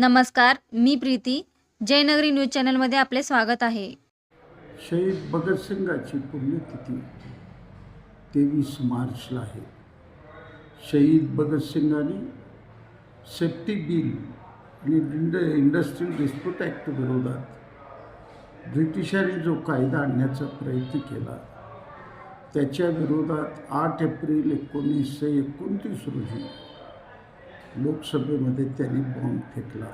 नमस्कार मी प्रीती. जयनगरी न्यूज चॅनलमध्ये आपले स्वागत आहे. शहीद भगतसिंगाची पुण्यतिथी तेवीस मार्चला आहे. शहीद भगतसिंगाने सेफ्टी बिल आणि इंड इंडस्ट्रियल डिस्प्यूट ॲक्ट विरोधात ब्रिटिशांनी जो कायदा आणण्याचा प्रयत्न केला त्याच्या विरोधात आठ एप्रिल एकोणीसशे एकोणतीस रोजी लोकसभेमध्ये त्यांनी बॉम्ब फेकला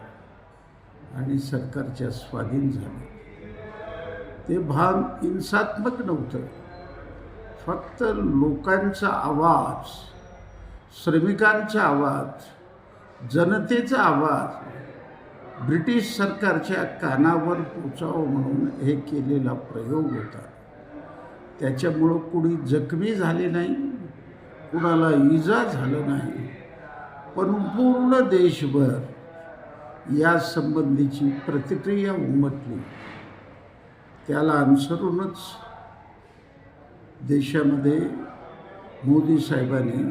आणि सरकारच्या स्वाधीन झाले. ते भान हिंसात्मक नव्हतं. फक्त लोकांचा आवाज श्रमिकांचा आवाज जनतेचा आवाज ब्रिटिश सरकारच्या कानावर पोचावं म्हणून हे केलेला प्रयोग होता. त्याच्यामुळं कुणी जखमी झाले नाही कुणाला इजा झालं नाही. पण पूर्ण देशभर या संबंधीची प्रतिक्रिया उमटली. त्याला अनुसरूनच देशामध्ये मोदी साहेबांनी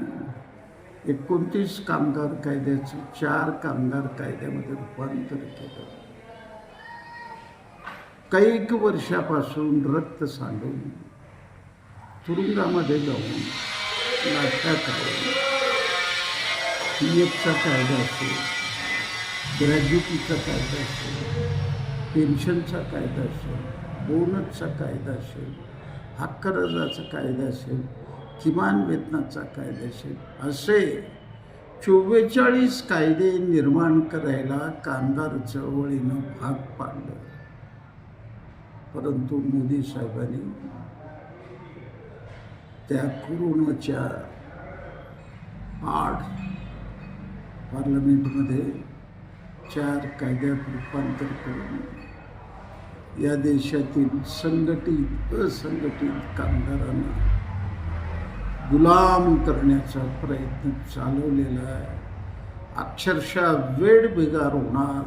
एकोणतीस कामगार कायद्याचं चार कामगार कायद्यामध्ये रूपांतर केलं. कैक वर्षापासून रक्त सांडून तुरुंगामध्ये जाऊन नाटकात पी एफचा कायदा असेल ग्रॅज्युटीचा कायदा असेल पेन्शनचा कायदा असेल बोनसचा कायदा असेल हक्करजाचा कायदा असेल किमान वेतनाचा कायदा असेल असे चव्वेचाळीस कायदे निर्माण करायला कामगार चळवळीनं भाग पाडलं. परंतु मोदी साहेबांनी त्या कोरोनाच्या पार्लमेंटमध्ये चार कायद्यात रूपांतर करून या देशातील संघटित असंघटित कामगारांना गुलाम करण्याचा प्रयत्न चालवलेला आहे. अक्षरशः वेळ बिगार होणार.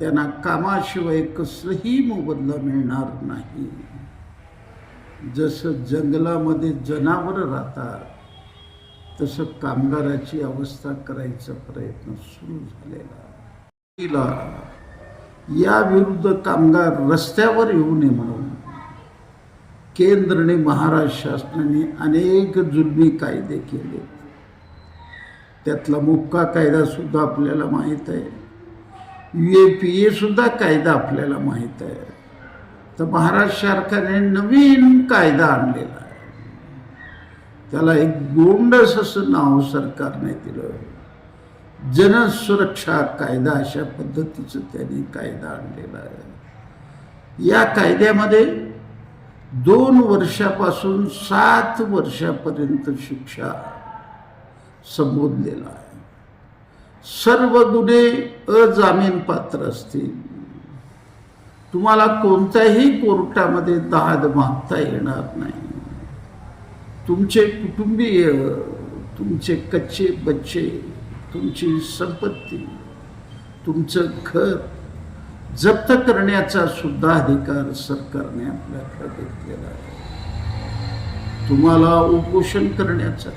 त्यांना कामाशिवाय कसलंही मोबदला मिळणार नाही. जसं जंगलामध्ये जनावरं राहतात तसं कामगाराची अवस्था करायचा प्रयत्न सुरू झालेला तिला. या विरुद्ध कामगार रस्त्यावर येऊ नये म्हणून केंद्र आणि महाराष्ट्र शासनाने अनेक जुलमी कायदे केले. त्यातला मुक्का कायदा सुद्धा आपल्याला माहीत आहे. यू ए पी ए सुद्धा कायदा आपल्याला माहीत आहे. तर महाराष्ट्र सरकारने नवीन कायदा आणलेला त्याला एक गोंडस असं नाव सरकारने दिलं. जनसुरक्षा कायदा अशा पद्धतीचं त्यांनी कायदा आणलेला आहे. या कायद्यामध्ये दोन वर्षापासून सात वर्षापर्यंत शिक्षा संबोधलेला आहे. सर्व गुन्हे अजामीन पात्र असतील. तुम्हाला कोणत्याही कोर्टामध्ये दाद मागता येणार नाही. तुमचे कुटुंबीय तुमचे कच्चे बच्चे तुमची संपत्ती तुमचं घर जप्त करण्याचा सुद्धा अधिकार सरकारने आपल्याकडे घेतलेला आहे. तुम्हाला उपोषण करण्याचा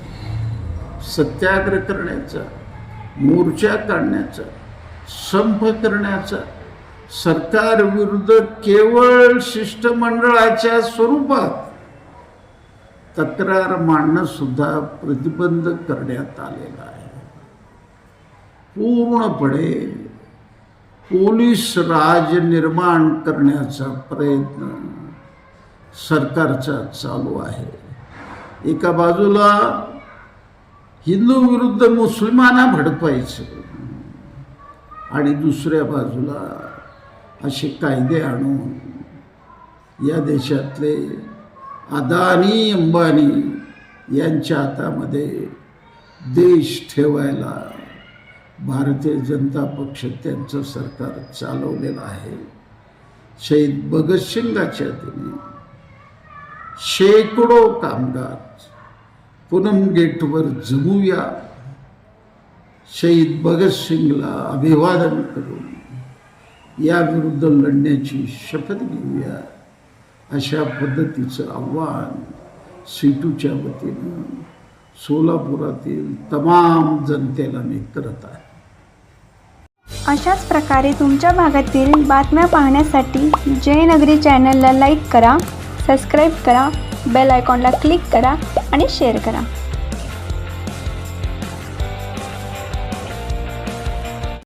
सत्याग्रह करण्याचा मोर्चा काढण्याचा संप करण्याचा सरकार विरुद्ध केवळ शिष्टमंडळाच्या स्वरूपात तक्रार मांडणं सुद्धा प्रतिबंध करण्यात आलेला आहे. पूर्णपणे पोलीस राज निर्माण करण्याचा प्रयत्न सरकारचा चालू आहे. एका बाजूला हिंदू विरुद्ध मुस्लिमांना भडकवायचं आणि दुसऱ्या बाजूला असे कायदे आणून या देशातले अदानी अंबानी यांच्या हातामध्ये देश ठेवायला भारतीय जनता पक्ष त्यांचं सरकार चालवलेलं आहे. शहीद भगतसिंगाच्या दिनी शेकडो कामगार पुनम गेटवर जमूया. शहीद भगतसिंगला अभिवादन करून याविरुद्ध लढण्याची शपथ घेऊया. अशा पद्धतीचं आव्हान सीटूच्या वतीनं सोलापुरातील तमाम जनतेला मी करत आहे. अशाच प्रकारे तुमच्या भागातील बातम्या पाहण्यासाठी जयनगरी चॅनलला लाईक करा सबस्क्राईब करा बेल आयकॉनला क्लिक करा आणि शेअर करा.